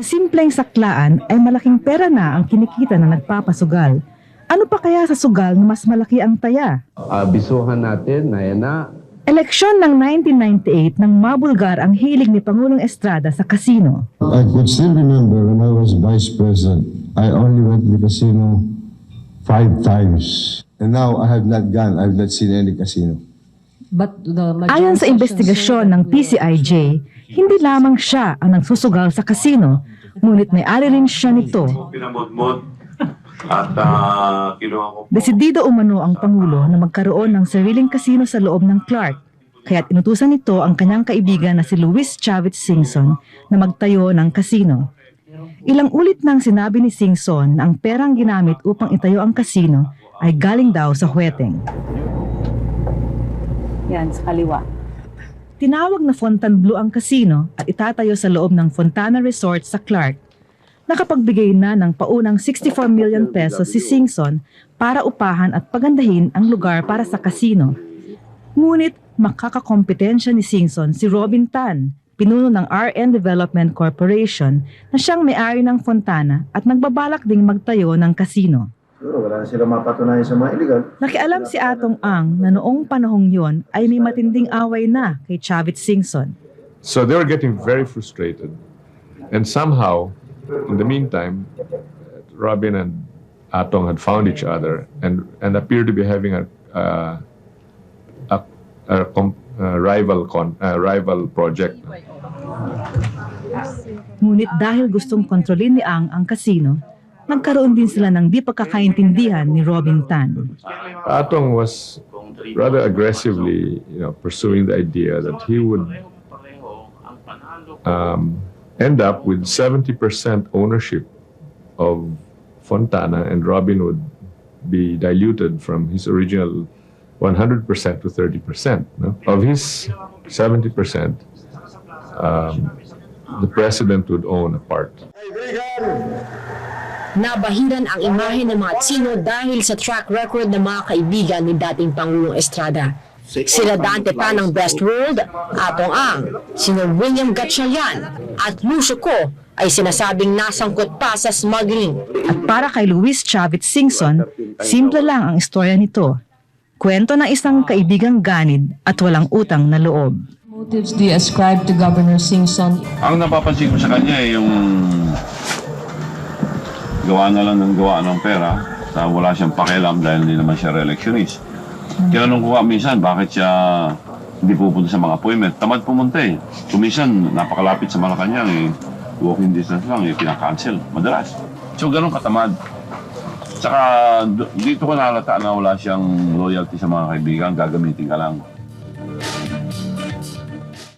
Sa simpleng saklaan ay malaking pera na ang kinikita na nagpapasugal. Ano pa kaya sa sugal na mas malaki ang taya? abisuhan natin na yan na Eleksyon ng 1998 nang mabulgar ang hilig ni Pangulong Estrada sa kasino. I could still remember when I was vice president, I only went to the casino five times. And now I have not gone, I have not seen any casino. But the majority Ayon sa investigasyon ng PCIJ, hindi lamang siya ang nagsusugal sa kasino, ngunit may-ari rin siya nito. at uh, ko. Desidido umano ang Pangulo na magkaroon ng sariling kasino sa loob ng Clark. Kaya't inutusan nito ang kanyang kaibigan na si Luis Chavez Singson na magtayo ng kasino. Ilang ulit nang sinabi ni Singson na ang perang ginamit upang itayo ang kasino ay galing daw sa Hueteng. Yan, sa kaliwa. Tinawag na Fontainebleau ang kasino at itatayo sa loob ng Fontana Resort sa Clark. Nakapagbigay na ng paunang 64 million pesos si Singson para upahan at pagandahin ang lugar para sa kasino. Ngunit makakakompetensya ni Singson si Robin Tan, pinuno ng RN Development Corporation na siyang may-ari ng Fontana at nagbabalak ding magtayo ng kasino. Siguro wala na sila mapatunayan sa mga illegal. Nakialam si Atong Ang na noong panahong yon ay may matinding away na kay Chavit Singson. So they were getting very frustrated. And somehow, in the meantime, Robin and Atong had found each other and, and appeared to be having a, uh, a, a, com- a rival con, a rival project. Ngunit dahil gustong kontrolin ni Ang ang kasino, nagkaroon din sila ng di pagkakaintindihan ni Robin Tan. Atong was rather aggressively, you know, pursuing the idea that he would um, end up with 70% ownership of Fontana, and Robin would be diluted from his original 100% to 30%. No? Of his 70%, um, the president would own a part. Nabahiran ang imahe ng mga Chino dahil sa track record ng mga kaibigan ni dating Pangulong Estrada. Sila Dante pa ng Best World, Atong Ang, sino William Gatchalian at Lucio Ko ay sinasabing nasangkot pa sa smuggling. At para kay Luis Chavit Singson, simple lang ang istorya nito. Kwento ng isang kaibigang ganid at walang utang na loob. motives do you ascribe to Governor Singson? Ang napapansin ko sa kanya ay yung gawa na lang ng gawa ng pera sa wala siyang pakialam dahil hindi naman siya re-electionist. Tinanong ko nga minsan bakit siya hindi pupunta sa mga appointment. Tamad pumunta eh. Kuminsan, napakalapit sa Malacanang eh. Walking distance lang, eh, pinakancel. Madalas. So, ganun katamad. Tsaka, dito ko nahalata na wala siyang loyalty sa mga kaibigan. Gagamitin ka lang.